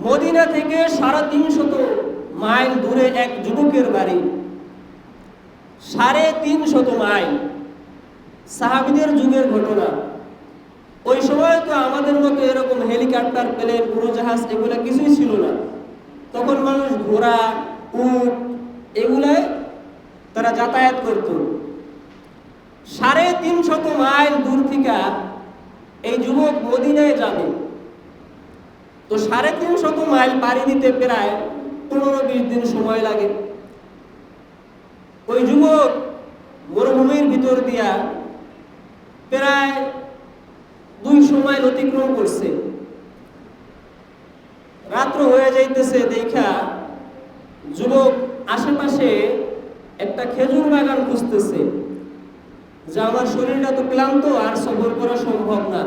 Medina থেকে সাড়ে তিনশত মাইল দূরে এক যুবকের বাড়ি। সাড়ে তিনশত মাইল। সাহাবিদের যুগের ঘটনা। ওই সময় তো আমাদের মতো এরকম হেলিকপ্টার, প্লেন, উড়োজাহাজ এগুলো কিছুই ছিল না। তখন মানুষ ঘোড়া, উট এগুলায় তারা যাতায়াত করত। সাড়ে তিনশত মাইল দূর থেকে এই যুবক মদিনায় যাবে। তো সাড়ে তিনশত মাইল পাড়ি দিতে প্রায় পনেরো বিশ দিন সময় লাগে। ওই যুবক মরুভূমির ভিতর দিয়া প্রায় দুই সময় অতিক্রম করছে। রাত্র হয়ে যাইতেছে, দেখা যুবক আশেপাশে একটা খেজুর বাগান খুঁজতেছে, যে আমার শরীরটা তো ক্লান্ত আর সফর করা সম্ভব না।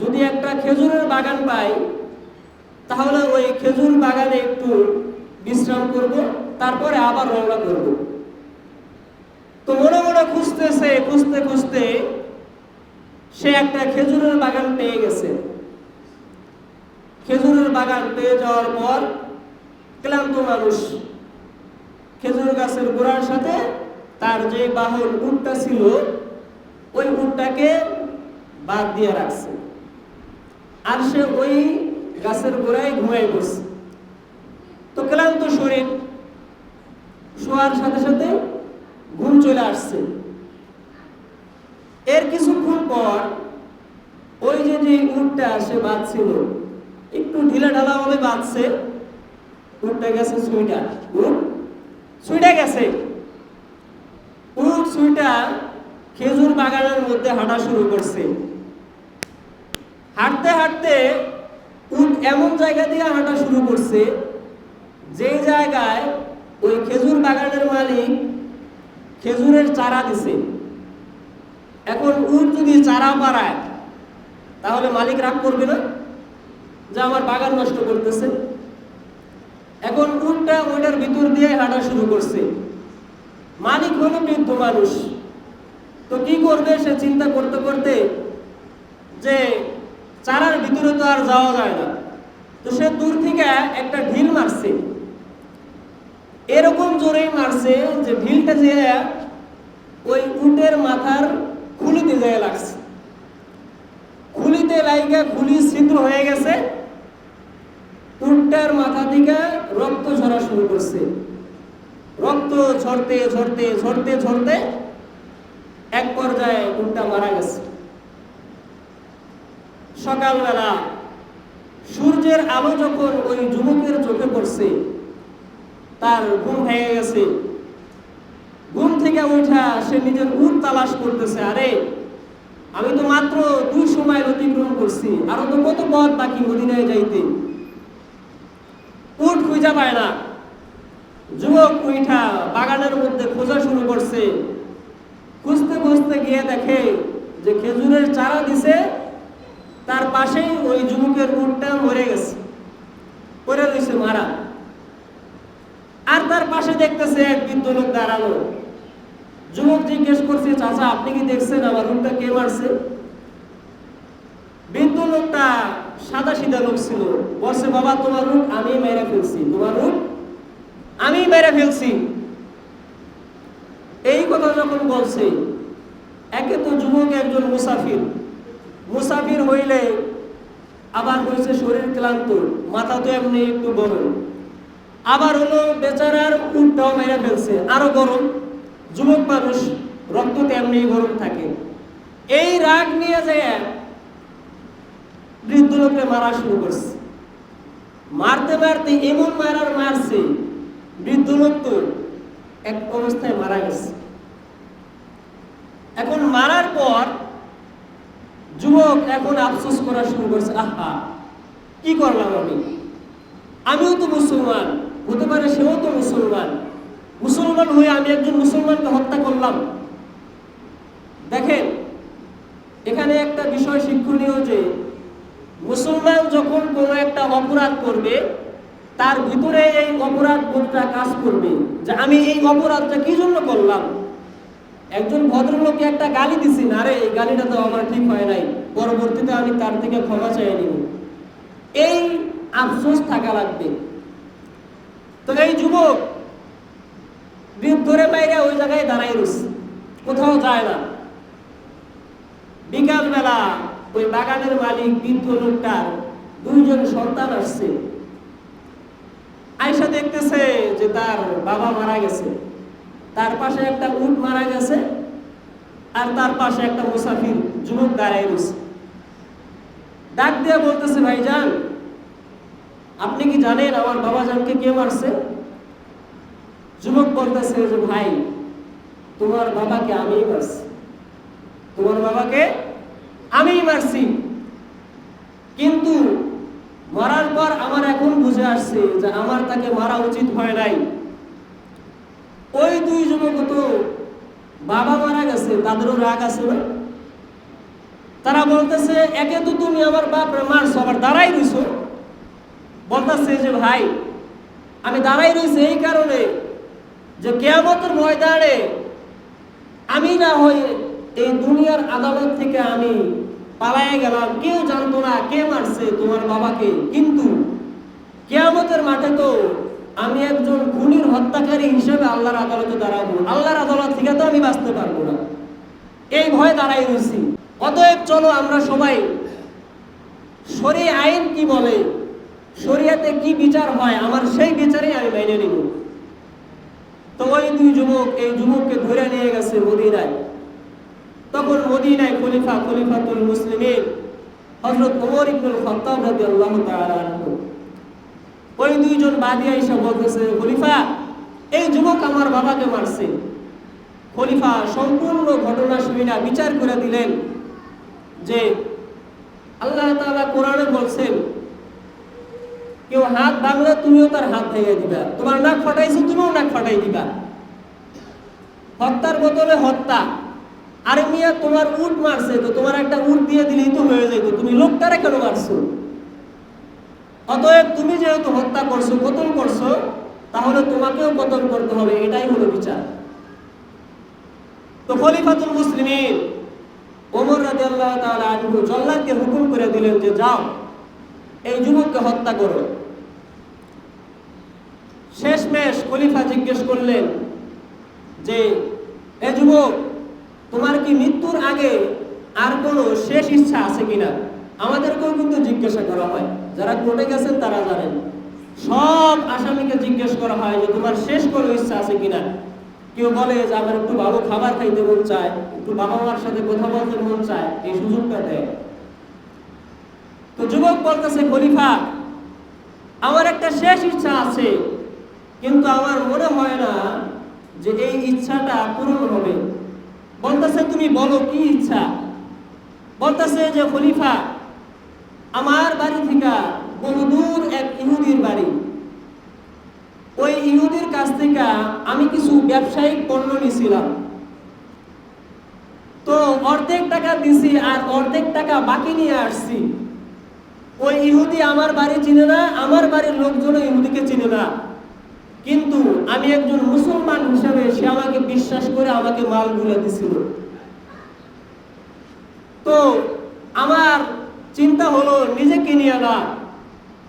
যদি একটা খেজুরের বাগান পাই তাহলে ওই খেজুর বাগানে একটু বিশ্রাম করব, তারপরে আবার রওনা করব। তো মনে মনে খুঁজতেছে, খুঁজতে খুঁজতে সে একটা খেজুরের বাগান পেয়ে গেছে। খেজুরের বাগান পেয়ে যাওয়ার পর ক্লান্ত মানুষ খেজুর গাছের গোড়ার সাথে তার যে বাহন উটটা ছিল, ওই উটটাকে বাদ দিয়ে রাখছে। আর সে ওই গাছের গোড়ায় ঘুমাই বসছে তো ক্লান্ত শরীর, শোয়ার সাথে সাথে ঘুম চলে আসছে। এর কিছুক্ষণ পর ওই যে যে উটটা সে বাঁধছিল, একটু ঢিলা ঢালা ভাবে বাঁধছে, উটটা গেছে সুইটা। উট সুইটা গেছে। উট, সুইটা খেজুর বাগানের মধ্যে হাঁটা শুরু করছে। হাঁটতে হাঁটতে উট এমন জায়গা দিয়ে হাঁটা শুরু করছে, যে জায়গায় ওই খেজুর বাগানের মালিক খেজুরের চারা দিছে। এখন উট যদি চারা পাড়ায় তাহলে মালিক রাগ করবে না যে আমার বাগান নষ্ট করতেছে। এখন উটটা ওইটার ভিতর দিয়ে হাঁটা শুরু করছে। মালিক হলো বৃদ্ধ মানুষ। তো কি করবে সে চিন্তা করতে করতে যে চারার ভিতরে তো আর যাওয়া যায় না। তো সে দূর থেকে একটা ঢিল মারছে। এরকম জোরেই মারছে যে ঢিলটা যে ওই উটের মাথার খুলিতে যায় লাগছে। খুলিতে লাইগা খুলি ছিদ্র হয়ে গেছে। উটটার মাথা থেকে রক্ত ঝরা শুরু করছে। রক্ত ঝরতে ঝরতে ঝরতে ঝরতে এক পর্যায়ে উটটা মারা গেছে। সকালবেলা সূর্যের আলো যখন ওই যুবকের চোখে পড়ছে, তার ঘুম ভেঙে গেছে। ঘুম থেকে উঠা সে নিজের উট তালাশ করতেছে, আরে, আমি তো মাত্র দুই সময় অতিক্রম করছি, আরও তো কত পথ বাকি মদিনায় যাইতে? উট খুঁজা পায় না। যুবক উঠা বাগানের মধ্যে খোঁজা শুরু করছে। খুঁজতে খুঁজতে গিয়ে দেখে যে খেজুরের চারা দিছে তার পাশেই ওই যুবকের উটটা মরে গেছে। পরে রয়েছে মারা। আর তার পাশে দেখতেছে এক বৃদ্ধ লোক দাঁড়ানো যুবক জিজ্ঞেস করছে, চাচা, আপনি কি দেখছেন? আমার উটটা কে মারছে? বৃদ্ধ লোকটা সাদা সিধা লোক ছিল। বলছে, বাবা, তোমার উট আমি মেরে ফেলছি। তোমার উট আমি মেরে ফেলছি। এই কথা যখন বলছে, একে তো যুবক, একজন মুসাফির। মুসাফির হইলে আবার হয়েছে শরীর ক্লান্ত, মাথা তো এমনি একটু গরম। আবার হলো বেচারার উটটাও মেরে ফেলছে, আরও গরম। যুবক মানুষ, রক্ত তেমনি গরম থাকে। এই রাগ নিয়ে যায় বৃদ্ধ লোককে মারা শুরু করছে। মারতে মারতে এমন মারার মারছে, বৃদ্ধ লোক তো এক অবস্থায় মারা গেছে। এখন মারার পর যুবক এখন আফসোস করা শুরু করছে, আহা, কি করলাম আমি? আমিও তো মুসলমান, হতে পারে সেও তো মুসলমান। মুসলমান হয়ে আমি একজন মুসলমানকে হত্যা করলাম। দেখেন, এখানে একটা বিষয় শিক্ষণীয় যে, মুসলমান যখন কোনো একটা অপরাধ করবে, তার ভিতরে এই অপরাধ বোধটা কাজ করবে। যে আমি এই অপরাধটা কি জন্য করলাম? একজন ভদ্রলোককে একটা গালি দিছি, না রে, এই গালিটা তো আমার ঠিক হয় নাই, পরবর্তীতে আমি তার থেকে ক্ষমা চাই নিব। এই আফসোস থাকা লাগবে। তো এই যুবক বৃদ্ধরে বাইরে ওই জায়গায় দাঁড়াই রয়েছে কোথাও যায় না। বিকালবেলা ওই বাগানের মালিক, বৃদ্ধ লোকটার দুইজন সন্তান আসছে। আয়সা দেখতেছে যে তার বাবা মারা গেছে। তার পাশে একটা উট মারা গেছে আর তার পাশে একটা মুসাফির যুবক দাঁড়াই রয়েছে। ডাক দিয়ে বলতেছে, ভাইজান, আপনি কি জানেন আমার বাবা জানকে কে মারছে? যুবক বলতেছে, যে ভাই, তোমার বাবাকে আমিই মারছি। তোমার বাবাকে আমিই মারছি। কিন্তু মারার পর আমার এখন বুঝে আসছে যে আমার তাকে মারা উচিত হয় নাই। দুই যুবক তো বাবা মারা গেছে তাদেরও রাগ আছে না? তারা বলতেছে, একে তো তুমি আমার বাপ মারছো, আবার দাঁড়াই রইছো। বলতেছে যে, ভাই, আমি দাঁড়াই রয়েছি এই কারণে যে কেয়ামতের ময়দানে আমি না হয়ে এই দুনিয়ার আদালত থেকে আমি পালায় গেলাম। কেউ জানতো না কে মারছে তোমার বাবাকে। কিন্তু কেয়ামতের মাঠে তো আমি একজন খুনির হত্যাকারী হিসেবে আল্লাহর আদালতে দাঁড়াবো। আল্লাহর আদালত থেকে তো আমি বাঁচতে পারব না। এই ভয়ে দাঁড়াই রয়েছি। অতএব চলো আমরা সবাই শরী আইন কি বলে, শরিয়াতে কি বিচার হয়, আমার সেই বিচারে আমি মেনে নিব। তো ওই দুই যুবক, এই যুবককে ধরে নিয়ে গেছে মদিনায়। তখন মদিনায় খলিফা খলিফাতুল মুসলিমিন হযরত ওমর ইবনুল খাত্তাব রাদিয়াল্লাহু তাআলা আনহু ওই দুইজন বাদী আইসা বলতেছে, খলিফা, এই যুবক আমার বাবাকে মারছে। খলিফা, সম্পূর্ণ ঘটনা শুনিনা বিচার করে দিলেন যে আল্লাহ তাআলা কোরআনে বলছেন, কেউ হাত ভাঙলে তুমিও তার হাত ভেঙে দিবা। তোমার নাক ফাটাইছো, তুমিও নাক ফাটাই দিবা। হত্যার বদলে হত্যা। আরে মিয়া তোমার উট মারছে, তো তোমার একটা উট দিয়ে দিলেই তো হয়ে যেত তুমি লোকটারে কেন মারছো? অতএব তুমি যেহেতু হত্যা করছ, কতল করছ, তাহলে তোমাকেও কতল করতে হবে, এটাই হলো বিচার। তো খলিফাতুল মুসলিমিন ওমর রাদিয়াল্লাহু তাআলা আনহু জল্লাদকে হুকুম করে দিলেন যে যাও, এই যুবককে হত্যা করো। শেষমেশ খলিফা জিজ্ঞেস করলেন যে, এ যুবক, তোমার কি মৃত্যুর আগে আর কোনো শেষ ইচ্ছা আছে কিনা? আমাদেরকেও কিন্তু জিজ্ঞাসা করা হয়। যারা কোর্টে গেছেন তারা জানেন। সব আসামিকে জিজ্ঞেস করা হয় যে, তোমার শেষ কোনো ইচ্ছা আছে কিনা? কেউ বলে যে, আমার একটু ভালো খাবার খাইতে মন চায়, একটু বাবা মার সাথে কথা বলতে মন চায়, এই সুযোগটা দেয়। তো যুবক বলতেছে, খলিফা, আমার একটা শেষ ইচ্ছা আছে, কিন্তু আমার মনে হয় না যে এই ইচ্ছাটা পূরণ হবে। বলতেছে, তুমি বলো কি ইচ্ছা? বলতেছে যে, খলিফা আমার বাড়ি থেকে বহু দূর এক ইহুদির বাড়ি। ওই ইহুদির কাছ থেকে আমি কিছু ব্যবসায়িক পণ্য নিছিলাম তো অর্ধেক টাকা দিছি আর অর্ধেক টাকা বাকি নিয়ে আসছি। ওই ইহুদি আমার বাড়ি চিনে না, আমার বাড়ির লোকজনও ইহুদিকে চিনে না। কিন্তু আমি একজন মুসলমান হিসাবে সে আমাকে বিশ্বাস করে আমাকে মাল মালগুলো দিছিল। তো আমার চিন্তা হলো, নিজেকে নিয়ে না।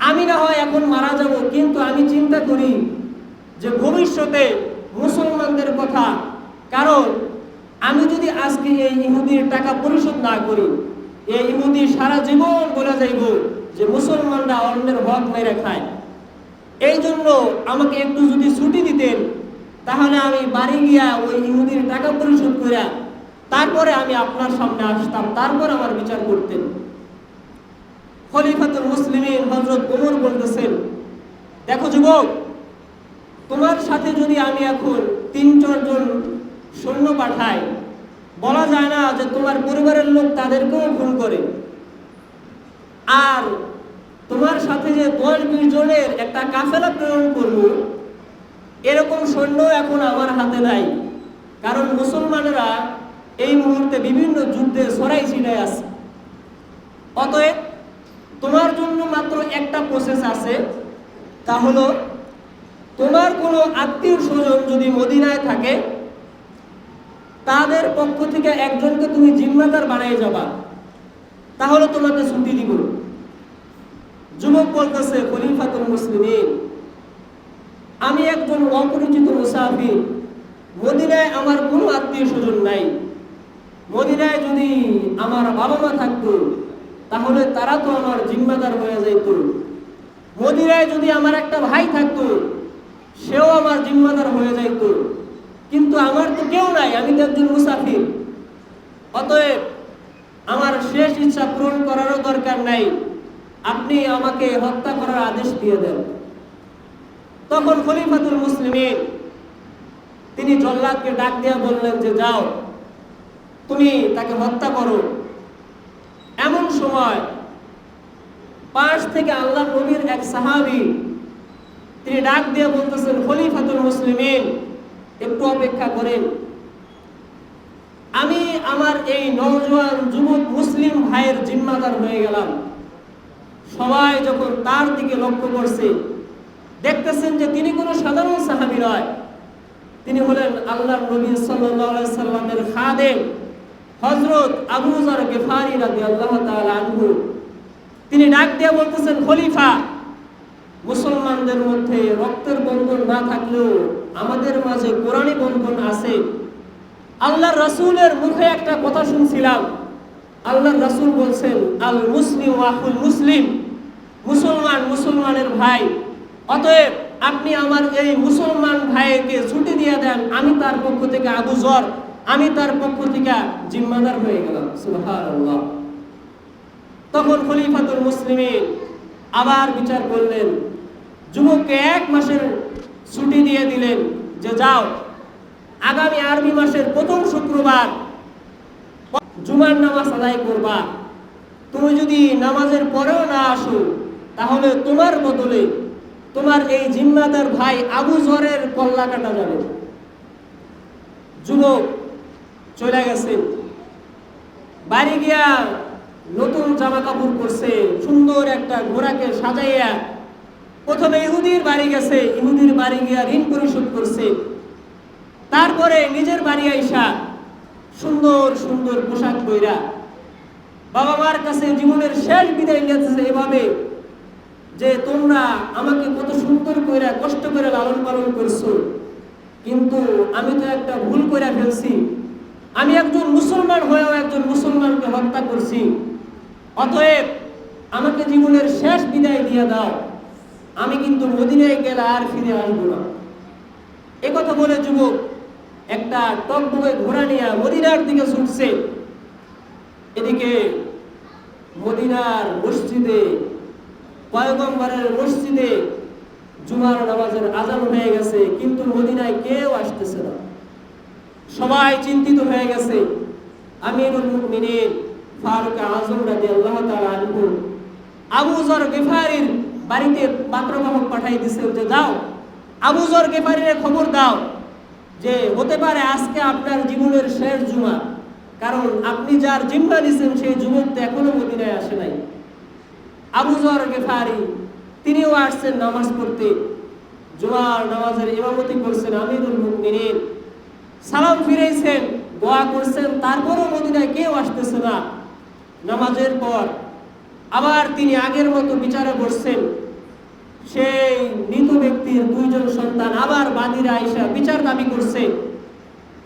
আমি না হয় এখন মারা যাব, কিন্তু আমি চিন্তা করি যে ভবিষ্যতে মুসলমানদের কথা। কারণ আমি যদি আজকে এই ইহুদির টাকা পরিশোধ না করি, এই ইহুদি সারা জীবন বলে যাইব যে মুসলমানরা অন্যের হক মেরে খায়। এই জন্য আমাকে একটু যদি ছুটি দিতেন, তাহলে আমি বাড়ি গিয়া ওই ইহুদির টাকা পরিশোধ করিয়া তারপরে আমি আপনার সামনে আসতাম, তারপর আমার বিচার করতেন। খলিফাতুল মুসলিমিন হজরত ওমর বলতেছেন, দেখো যুবক, তোমার সাথে যদি আমি এখন তিন চারজন সৈন্য পাঠাই, বলা যায় না যে তোমার পরিবারের লোক তাদেরকেও খুন করে। আর তোমার সাথে যে দশ বিশ জনের একটা কাফেলা প্রেরণ করব, এরকম সৈন্য এখন আমার হাতে নাই। কারণ মুসলমানেরা এই মুহূর্তে বিভিন্ন যুদ্ধে সরাই ছিটাই আছে। অতএব তোমার জন্য মাত্র একটা প্রসেস আছে, তা হলো তোমার কোনো আত্মীয় স্বজন যদি মদিনায় থাকে, তাদের পক্ষ থেকে একজনকে তুমি জিম্মাদার বানিয়ে যাবা। তাহলে তোমাকে ছুটি দিব। যুবক বলতেছে, খলিফাতুল মুসলিমিন, আমি একজন অপরিচিত মুসাফির। মদিনায় আমার কোনো আত্মীয় স্বজন নাই। মদিনায় যদি আমার বাবা মা থাকতো তাহলে তারা তো আমার জিম্মাদার হয়ে যাইত মদিরায় যদি আমার একটা ভাই থাকতো, সেও আমার জিম্মাদার হয়ে যাইত কিন্তু আমার তো কেউ নাই, আমি তো একজন মুসাফির। অতএব আমার শেষ ইচ্ছা পূরণ করারও দরকার নাই। আপনি আমাকে হত্যা করার আদেশ দিয়ে দেন। তখন খলিফাতুল মুসলিমিন, তিনি জল্লাদকে ডাক দিয়া বললেন যে, যাও, তুমি তাকে হত্যা করো। এমন সময় পাশ থেকে আল্লাহ নবীর এক সাহাবি, তিনি ডাক দিয়ে বলতেছেন, খলিফাতুল মুসলিমিন, একটু অপেক্ষা করেন। আমি আমার এই নওজোয়ান যুবক মুসলিম ভাইয়ের জিম্মাদার হয়ে গেলাম। সবাই যখন তার দিকে লক্ষ্য করছে, দেখতেছেন যে তিনি কোনো সাধারণ সাহাবি নয়। তিনি হলেন আল্লাহ নবী সাল্লাল্লাহু সাল্লামের খাদেম। হযরত আবু যর গিফারি রাদিয়াল্লাহু তাআলা আনহু, তিনি ডাক দিয়ে বলতেছেন, খলিফা, মুসলমানদের মধ্যে রক্তের বন্ধন না থাকলেও আমাদের মাঝে কোরআনী বন্ধন আছে। আল্লাহ রাসূলের মুখে একটা কথা শুনছিলাম। আল্লাহ রাসূল বলছেন, আল মুসলিম ওয়াহুল মুসলিম, মুসলমান মুসলমানের ভাই, অতএব আপনি আমার এই মুসলমান ভাইকে ছুটি দিয়ে দেন, আমি তার পক্ষ থেকে আবু জর আমি তার পক্ষ থেকে জিম্মাদার হয়ে গেলাম, সুবহানাল্লাহ। তখন খলিফাতুল মুসলিমিন আবার বিচার করলেন, যুবককে এক মাসের ছুটি দিয়ে দিলেন যে যাও, আগামী আরবি মাসের প্রথম শুক্রবার জুমার নামাজ আদায় করবা। তুমি যদি নামাজের পরেও না আসো, তাহলে তোমার বদলে তোমার এই জিম্মাদার ভাই আবু জরের কল্লা কাটা যাবে। যুবক চলে গেছে। বাড়ি গিয়া নতুন জামা কাপড় করছে সুন্দর একটা ঘোড়াকে সাজাইয়া প্রথমে ইহুদির বাড়ি গেছে, ইহুদির বাড়ি গিয়া ঋণ পরিশোধ করছে। তারপরে নিজের বাড়ি আইসা সুন্দর সুন্দর পোশাক পইরা বাবা মার কাছে জীবনের শেষ বিদায় নিয়েছে এভাবে যে তোমরা আমাকে কত সুন্দর কইরা কষ্ট করে লালন পালন করছ। কিন্তু আমি তো একটা ভুল করে ফেলছি। আমি একজন মুসলমান হয়েও একজন মুসলমানকে হত্যা করছি। অতএব আমাকে জীবনের শেষ বিদায় দিয়ে দাও। আমি কিন্তু মদিনায় গেলে আর ফিরে আসব না। কথা বলে যুবক একটা টকবগে ঘোড়া নিয়ে মদিনার দিকে ছুটছে। এদিকে মদিনার মসজিদে, পয়গম্বরের মসজিদে জুমার নামাজের আজান হয়ে গেছে, কিন্তু মদিনায় কেউ আসতেছে না। সবাই চিন্তিত হয়ে গেছে। আমিরুল মুমিনিন, ফারুক আজম রাদিয়াল্লাহু তাআলা আনহু, আবু যর গিফারির বাড়িতে পাত্রবাহক পাঠাই দিছে যে যাও, আবু যর গিফারির খবর দাও যে হতে পারে আজকে আপনার জীবনের শেষ জুমা। কারণ আপনি যার জিম্মা নিছেন সেই যুবক তো এখনও মদিনায় আসে নাই। আবু জর গেফারি, তিনিও আসছেন নামাজ পড়তে। জুমার নামাজের ইমামতি করছেন আমিরুল মুমিনিন। সালাম ফিরেছেন, দোয়া করছেন, তারপরও মদিনায় কেউ আসতেছে না। নামাজের পর আবার তিনি আগের মতো বিচারে বসছেন। সেই মৃত ব্যক্তির দুইজন সন্তান আবার বাদিরা আইসা বিচার দাবি করছে।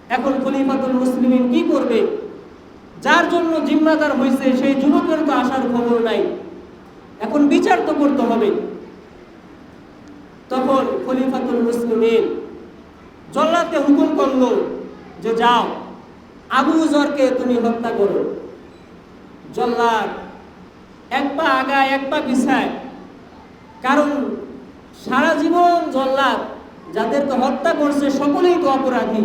এখন খলিফাতুল মুসলিমিন কি করবে? যার জন্য জিম্মাদার হয়েছে, সেই যুবকের তো আসার খবর নাই। এখন বিচার তো করতে হবে। তখন খলিফাতুল মুসলিমিন জল্লাদকে হুকুম করল যে যাও, আবু জরকে তুমি হত্যা করো। জল্লাদ এক পা আগায়, এক পা পিছায়। কারণ সারা জীবন জল্লাদ যাদেরকে হত্যা করছে সকলেই তো অপরাধী।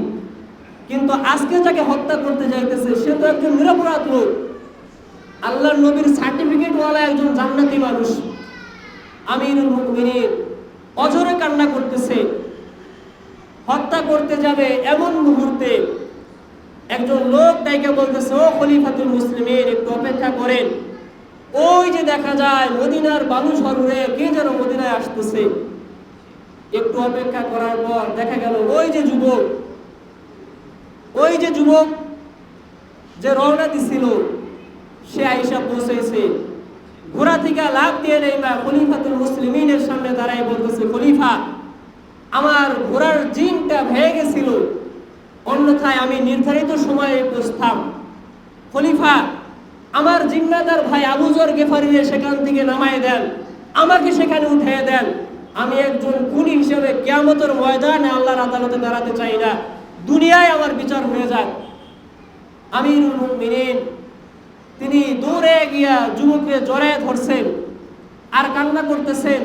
কিন্তু আজকে যাকে হত্যা করতে যাইতেছে, সে তো একজন নিরপরাধ লোক। আল্লাহর নবীর সার্টিফিকেটওয়ালা একজন জান্নাতি মানুষ। মুমিনিন অজরে কান্না করতেছে। হত্যা করতে যাবে এমন মুহূর্তে একজন লোক তাইকে বলতেছে, ও খলিফাতুল মুসলিমের একটু অপেক্ষা করেন। ওই যে দেখা যায় মদিনার বালু সরুরে কে যেন মদিনায় আসতেছে। একটু অপেক্ষা করার পর দেখা গেল ওই যে যুবক, ওই যে যুবক যে রওনা দিছিল, সে আইসা পৌঁছেছে। ঘোড়া থেকে লাভ দিয়ে নেই বা খলিফাতুল মুসলিমিনের সামনে দাঁড়াই বলতেছে, খলিফা আমার ঘোড়ার জিনটা ভেঙে গেছিল। অন্যথায় আমি নির্ধারিত সময়ে পৌঁছতাম খলিফা, আমার জিম্মাদার ভাই আবুজর গেফারিরে সেখান থেকে নামায় দেন। আমাকে সেখানে উঠিয়ে দেন। আমি একজন খুনি হিসেবে কেয়ামতের ময়দানে আল্লাহর আদালতে দাঁড়াতে চাই না। দুনিয়ায় আমার বিচার হয়ে যাক। আমিরুল মুমিনিন, তিনি দৌড়ে গিয়া যুবককে জড়ায় ধরছেন আর কান্না করতেছেন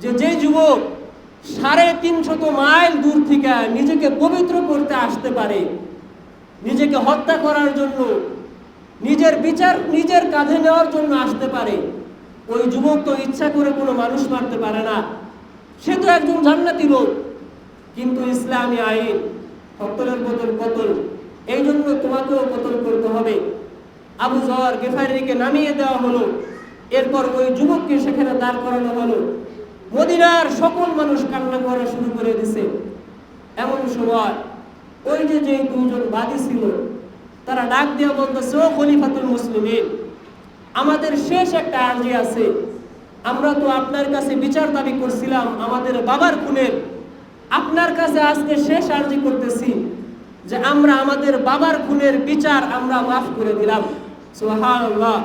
যে যে যুবক সাড়ে তিনশত মাইল দূর থেকে নিজেকে পবিত্র করতে আসতে পারে। নিজেকে হত্যা করার জন্য, নিজের বিচার নিজের কাঁধে নেওয়ার জন্য আসতে পারে। ওই যুবক তো ইচ্ছা করে কোনো মানুষ মারতে পারে না। সে তো একজন জান্নাতি লোক। কিন্তু ইসলামী আইন কতলের বদল কতল, এই জন্য তোমাকেও কতল করতে হবে। আবু জর গেফারিকে নামিয়ে দেওয়া হলো। এরপর ওই যুবককে সেখানে দাঁড় করানো হলো। মদিনার সকল মানুষ কান্না করা শুরু করে দিছে এমন সময় ওই যে যে দুজন বাদী ছিল, তারা ডাক দিয়ে বলতেছে, ও খলিফাতুল মুসলিমিন, আমাদের শেষ একটা আর্জি আছে। আমরা তো আপনার কাছে বিচার দাবি করছিলাম, আমাদের বাবার খুনের। আপনার কাছে আজকে শেষ আর্জি করতেছি যে আমরা আমাদের বাবার খুনের বিচার আমরা মাফ করে দিলাম। সুবহানাল্লাহ।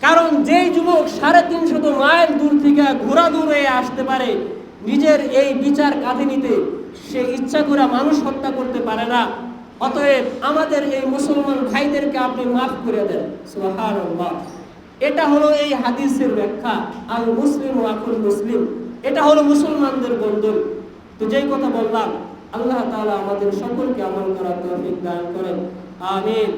কারণ যেই যুবক সাড়ে তিনশত মাইল দূর থেকে ঘোরা দূরে আসতে পারে, নিজের এই বিচার কাঁধে নিতে সে ইচ্ছা করে মানুষ হত্যা করতে পারে না। অতএব আমাদের এই মুসলমান ভাইদেরকে আপনি মাফ করে দেন। এটা হলো এই হাদিসের ব্যাখ্যা, আল মুসলিম আকুল মুসলিম। এটা হলো মুসলমানদের বন্ধন। তো যেই কথা বললাম, আল্লাহ তাআলা আমাদের সকলকে আমল করার দান করেন। আমিন।